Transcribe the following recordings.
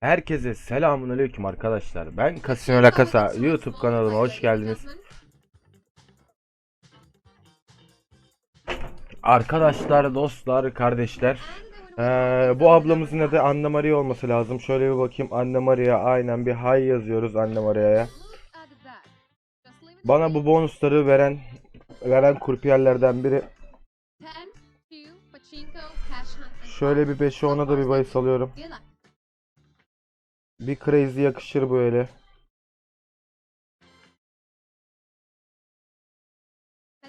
Herkese selamun aleyküm arkadaşlar. Ben Casino La YouTube kanalıma hoş geldiniz. Arkadaşlar, dostlar, kardeşler. Ee, bu ablamızın adı Anne Maria olması lazım. Şöyle bir bakayım. Anne Maria aynen bir hay yazıyoruz Anne Maria'ya. Bana bu bonusları veren veren kurpiyerlerden biri. Şöyle bir 5'e 10'a da bir bahis alıyorum. Bir crazy yakışır böyle.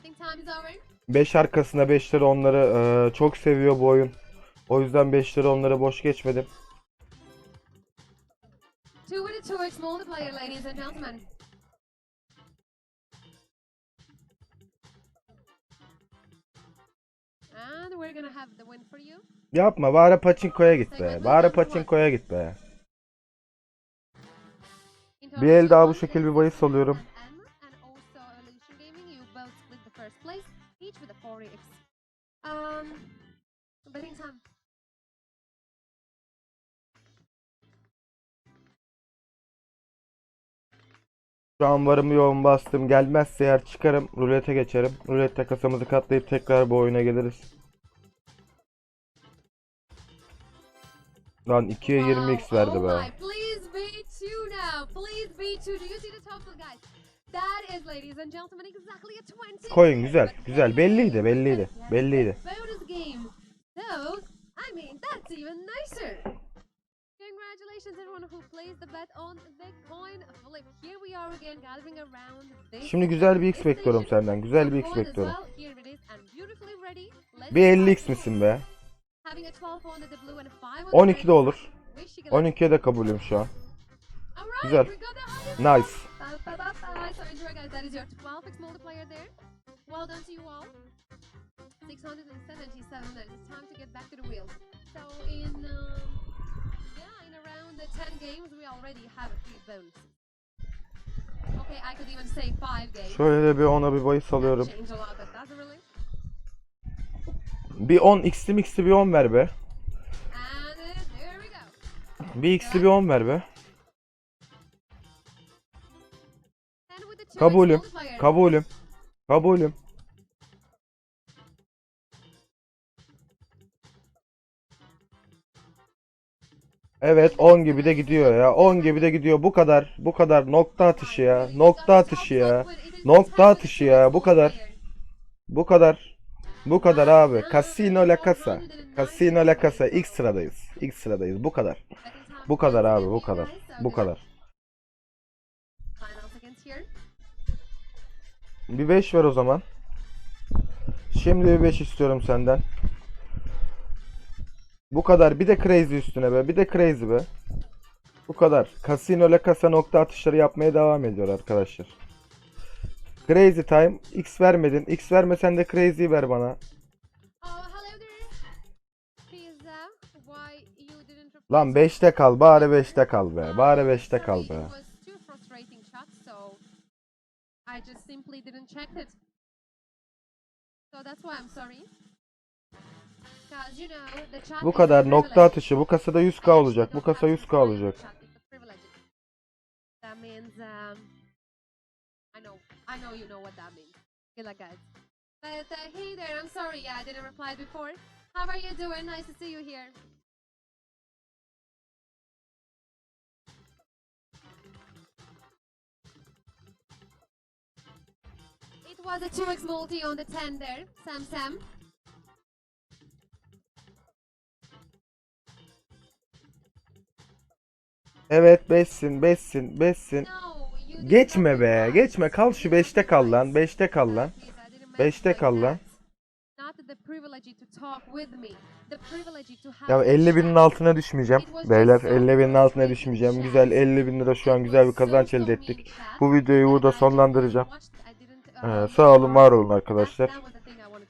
İs over. 5 arkasına 5'leri onları eee, çok seviyor bu oyun. O yüzden 5'leri onları boş geçmedim. Yapma bari paçinkoya git be. Bari paçinkoya git be. Bir el daha bu şekil bir bahis alıyorum. and Emma and also Evolution Gaming, you both split the first place, each with a 4x. Um, betting time. Şu an varımı yoğun bastım. Gelmezse eğer çıkarım. Rulete geçerim. Rulette kasamızı katlayıp tekrar bu oyuna geliriz. Lan 2'ye 20x verdi be. Now. Please be two. Do you see the total, guys? That is, ladies and gentlemen, exactly a 20. Coin güzel. Güzel. Belliydi. Belliydi. Belliydi. Bonus game. So, I mean, that's even nicer. Congratulations, everyone who placed the bet on the coin flip. Here we are again, gathering around this. Şimdi güzel bir x bekliyorum senden. Güzel bir x bekliyorum. Bir start 50x misin be? Having a 12 on the blue and a 5 on the 12 de olur. Wish you good luck. 12'ye de kabulüm şu an. Güzel. We got the 100. Nice. Ba, ba, ba, ba. So enjoy guys, that is your 12x multiplier there. Well done to you all. 677 then it's time to get back to the wheel. So in, yeah, in around the 10 games we already have three bonuses. Okay, I could even say 5 games. Şöyle de bir ona bir bahis alıyorum. Bir 10 x'li mixli bir 10 ver be. Bir x'li bir 10 ver be. Kabulüm. Kabulüm. Kabulüm. Evet 10 gibi de gidiyor ya. 10 gibi de gidiyor. Bu kadar. Bu kadar. Nokta atışı ya. Nokta atışı ya. Nokta atışı ya. Bu kadar. Bu kadar. Bu kadar abi. Casino La Casa. Casino La Casa. İlk sıradayız. İlk sıradayız. Bu kadar. Bu kadar abi. Bu kadar. Bu kadar. Bir 5 ver o zaman. Şimdi bir 5 istiyorum senden. Bu kadar. Bir de crazy üstüne be. Bir de crazy be. Bu kadar. Casino La Casa nokta atışları yapmaya devam ediyor arkadaşlar. Crazy time. X vermedin. X vermesen de crazy ver bana. Lan to 5'te kal. Bari 5'te kal be. Bari 5'te sorry, kal be. was two frustrating shots, so I just simply didn't check it. So that's why I'm sorry. 'Cause, you know, the chat Bu kadar nokta atışı. Bu kasada 100k I actually olacak. Bu kasa have 100k to find olacak. the chat, it's a privilege. That means, I know, I know you know what that means. Good luck, guys. But uh, hey there, I'm sorry, I didn't reply before. How are you doing? Nice to see you here. It was a 2x multi on the 10 there, Sam Sam. Evet 5'sin. 5'sin. 5'sin. No, you didn't Geçme be. Geçme. Kal şu You didn't 5'te have to kal lan. rise. 5'te kal lan. Please, I didn't mean Beşte like kal lan. Ya a 50 binin altına düşmeyeceğim. Beyler 50 binin altına düşmeyeceğim. Güzel 50 bin lira şu an güzel bir kazanç elde ettik. Bu videoyu burada sonlandıracağım. Ee, sağ olun var olun arkadaşlar.